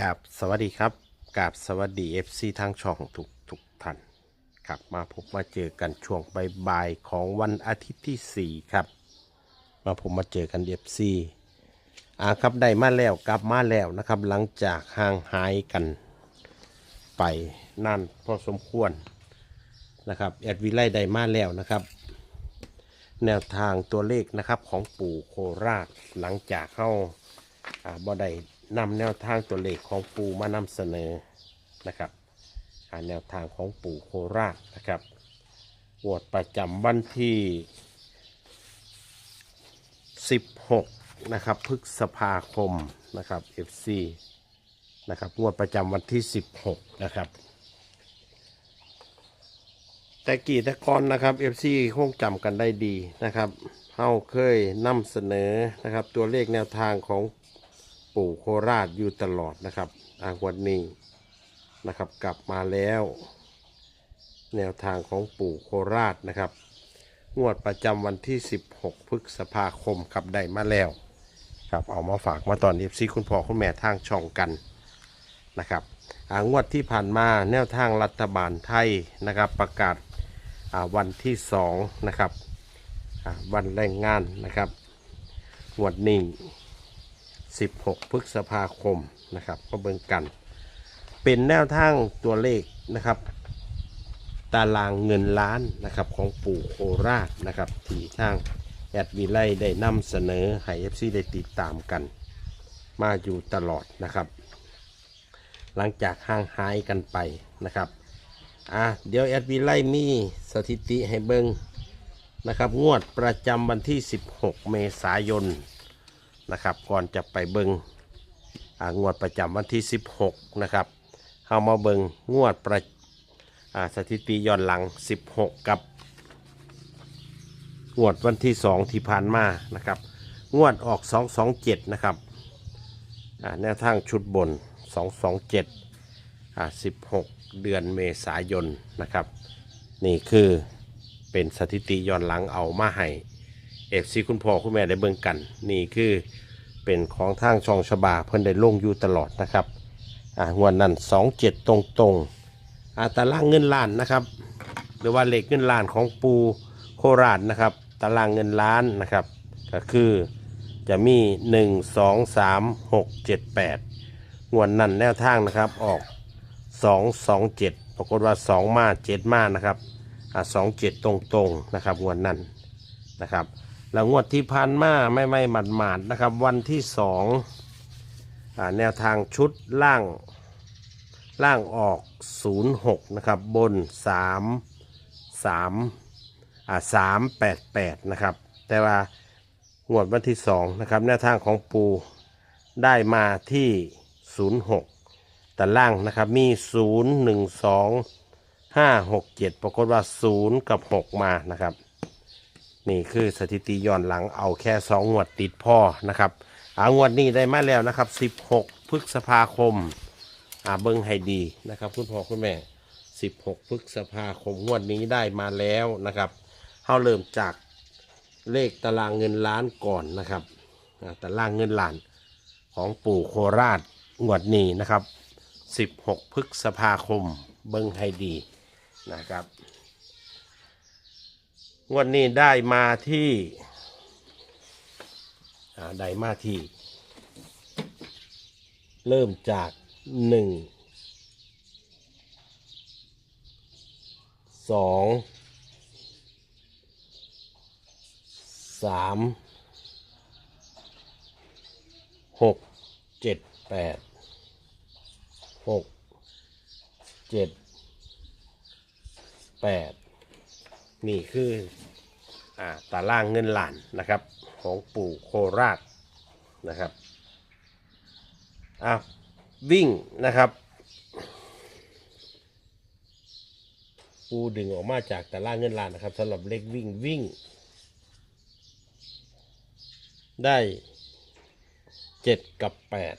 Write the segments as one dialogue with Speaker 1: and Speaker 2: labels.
Speaker 1: กับสวัสดีครับกับสวัสดี FC ทางช่องทุกทุกท่านครับมาพบมาเจอกันช่วงบ่ายๆของวันอาทิตย์ที่ 4 ครับ มาผมมาเจอกัน FC อ่าครับได้มาแล้วกลับมาแล้วนะครับ หลังจากห่างหายกันไปนั่นพอสมควรนะครับแอดวิไลได้มาแล้วนะครับ แนวทางตัวเลขนะครับของปู่โคราชหลังจากเข้าอ่าบ่ได้ นำแนวทางตัวเลขของปู่มานำเสนอนะครับแนวทางของปู่โคราชนะครับงวดประจำวันที่ 16 นะครับพฤษภาคมนะครับ FC นะครับงวดประจำวันที่ 16 นะครับแต่กี่ต่ก่อนนะครับ FC คงจำกันได้ดีนะครับเฮาเคยนำเสนอนะครับตัวเลขแนวทางของ ปู่โคราชอยู่ตลอดนะครับอ่างวันนี้นะครับกลับมาแล้ว แนวทางของปู่โคราชนะครับ งวดประจำวันที่ 16พฤษภาคมครับได้มาแล้วครับเอามาฝากมาตอน FC คุณพ่อคุณแม่ทางช่องกันนะครับอ่างวดที่ผ่านมาแนวทางรัฐบาลไทยนะครับประกาศาวันที่2นะครับวันแรงงานนะครับงวดนี้ 16 พฤษภาคมนะครับมาเบิ่งกัน เป็นแนวทางตัวเลขนะครับ ตารางเงินล้านนะครับของปู่โคราชนะครับที่ทางแอดวีไลได้นำเสนอให้เอฟซีได้ติดตามกัน มาอยู่ตลอดนะครับ หลังจากห่างหายกันไปนะครับอะเดี๋ยวแอดวีไลมีสถิติให้เบิงนะครับ งวดประจำวันที่ 16 เมษายน นะครับ ก่อนจะไปเบิงงวดประจำวันที่ 16 นะครับเอามาเบิงงวดประสถิติย้อนหลัง 16 กับ งวดวันที่ 2 ที่ผ่านมานะครับ งวดออก 227 นะครับแนวทางชุดบน 227 16 เดือนเมษายนนะครับ นี่คือเป็นสถิติย้อนหลังเอามาให้ เอฟซีคุณพ่อคุณแม่ได้เบิ่งกัน นี่คือเป็นของทางช่องชบาเพิ่นได้ลงอยู่ตลอดนะครับอ่างวดนั้นสองเจ็ดตรงตรงอาตารางเงินล้านนะครับ หรือว่าเลขเงินล้านของปูโคราชนะครับ ตารางเงินล้านนะครับ ก็คือจะมีหนึ่งสองสามหกเจ็ดแปดงวดนั้นแนวทางนะครับออกสองสองเจ็ดปรากฏว่าสองมาเจ็ดมานะครับอ่าสองเจ็ดตรงตรงๆนะครับงวดนั้นนะครับ แล้วงวดที่ผ่านมาไม่ไม่หมาดหมาดๆนะครับ วันที่สองอแนวทางชุดล่างล่างออก 06 นะครับ บน 3 3อ่า388 นะครับ แต่ว่างวดวันที่สองนะครับ แนวทางของปูได้มาที่ 06 แต่ล่างนะครับมี 0 1 2 5 6 7 ปรากฏว่า 0 กับ 6 มานะครับ นี่คือสถิติย้อนหลังเอาแค่สองงวดติดพ่อนะครับอางวดนี้ได้มาแล้วนะครับ 16 พฤษภาคมอ่าเบิ้งให้ดีนะครับ คุณพ่อคุณแม่ 16 พฤษภาคมงวดนี้ได้มาแล้วนะครับเขาเริ่มจากเลขตารางเงินล้านก่อนนะครับตารางเงินล้านของปู่โคราชงวดนี้นะครับ 16 พฤษภาคมเบิ้งให้ดีนะครับ งวดนี้ได้มาที่ได้มาที่ เริ่มจากหนึ่งสองสามหกเจ็ดแปดหกเจ็ดแปด นี่คืออ่าตารางเงินหลานนะครับ ของปู่โคราชนะครับอะวิ่งนะครับ ปูดึงออกมาจากตารางเงินล้านนะครับสำหรับเลขวิ่งวิ่ง ได้เจ็ดกับแปด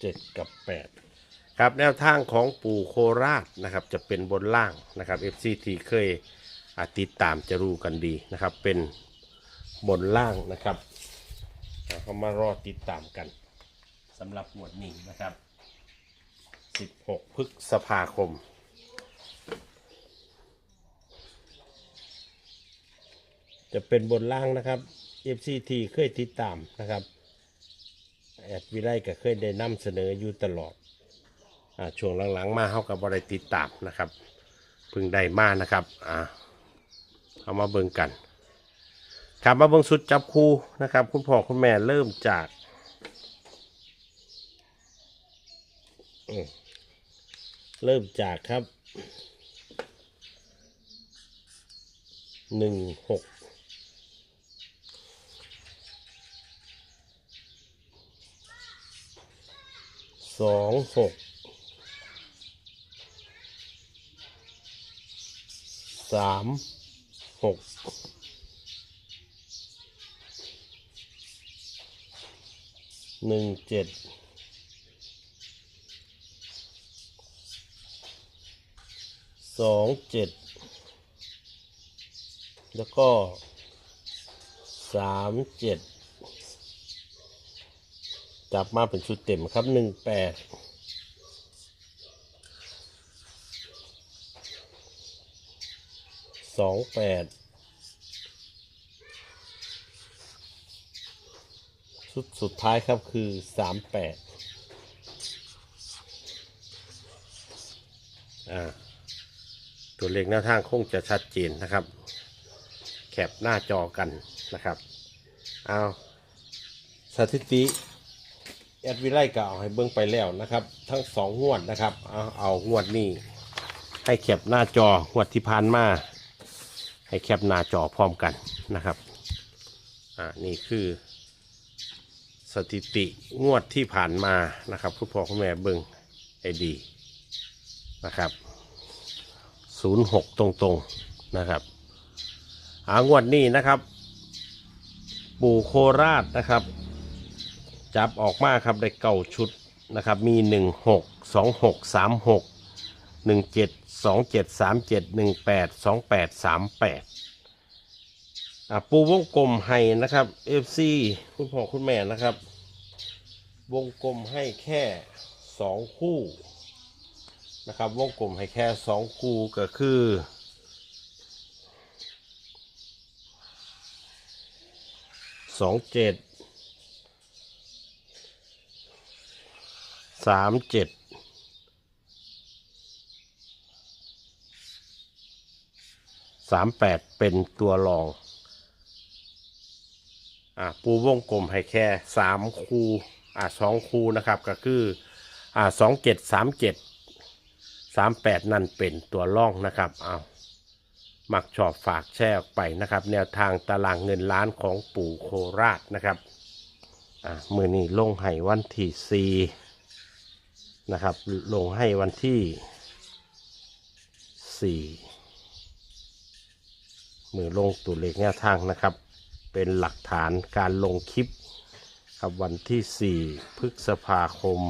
Speaker 1: เจ็ดกับแปด ครับแนวทางของปู่โคราชนะครับจะเป็นบนล่างนะครับ FC ที่เคยอาติดตามจะรู้กันดีนะครับ เป็นบนล่างนะครับเขามารอติดตามกันสำหรับหมวดนี้นะครับ 16 พฤษภาคมจะเป็นบนล่างนะครับ FCT เคยติดตามนะครับ แอดวิไลก็เคยได้นำเสนออยู่ตลอด ช่วงหลังๆ มาเขากับบริติดตามนะครับเพึ่งได้มานะครับอ่าเอามาเบิ่งกันครับมาเบิ่งสุดจับคู่นะครับ คุณพ่อคุณแม่เริ่มจากเริ่มจากครับหนึ่งหกสองหก สามหกหนึ่งเจ็ดสองเจ็ดแล้วก็สามเจ็ดจับมาเป็นชุดเต็มครับหนึ่งแปด สองแปดชุดสุดท้ายครับคือสามแปดอ่าตัวเลขหน้าทางคงจะชัดเจนนะครับ แคปหน้าจอกันนะครับ เอาสถิติแอดวิไลก็เอาให้เบิ้งไปแล้วนะครับ ทั้งสองงวดนะครับ เอาเอางวดนี้ให้แคปหน้าจองวดที่ผ่านมา ให้แคปหน้าจอพร้อมกันนะครับอ่านี่คือสถิติงวดที่ผ่านมานะครับคุณพ่อคุณแม่เบิ้งให้ดีนะครับศูนย์หกตรงๆนะครับอางวดนี้นะครับ ปู่โคราชนะครับ จับออกมาครับได้เก่าชุดนะครับ มีหนึ่ง หนึ่งเจ็ดสองเจ็ดสามเจ็ดหนึ่งแปดสองแปดสามแปดอะปูวงกลมให้นะครับเอฟซีคุณพ่อคุณแม่นะครับ วงกลมให้แค่สองคู่นะครับ วงกลมให้แค่สองคู่ก็คือสองเจ็ดสามเจ็ด สามแปดเป็นตัวรอง อ่าปูวงกลมให้แค่สามคูอ่าสองคูนะครับก็คืออ่าสองเจ็ดสามเจ็ดสามแปดนั่นเป็นตัวรองนะครับเอามักชอบฝากแช่ออกไปนะครับ แนวทางตารางเงินล้านของปู่โคราชนะครับอ่ามือนี้ลงให้วันที่สี่นะครับ ลงให้วันที่สี่ มือลงตัวเลขแนวทางนะครับ เป็นหลักฐานการลงคลิป ครับวันที่สี่พฤษภาคม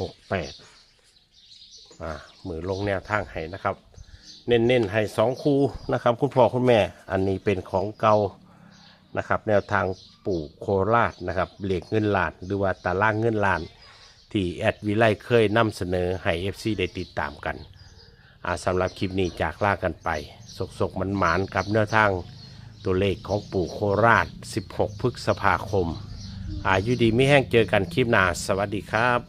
Speaker 1: หกแปดอ่ามือลงแนวทางให้นะครับ เน้นๆให้สองคูนะครับ คุณพ่อคุณแม่ อันนี้เป็นของเก่านะครับ แนวทางปู่โคราชนะครับเหล็กเงินล้าน หรือว่าตารางเงินล้าน ที่แอดวิไลเคยนำเสนอให้ FC ได้ติดตามกัน สำหรับคลิปนี้จากลากันไปสกสกมันหมานกับเนื้อทางตัวเลขของปู่โคราช 16 พฤษภาคม อายุดีไม่แห้งเจอกันคลิปหน้าสวัสดีครับ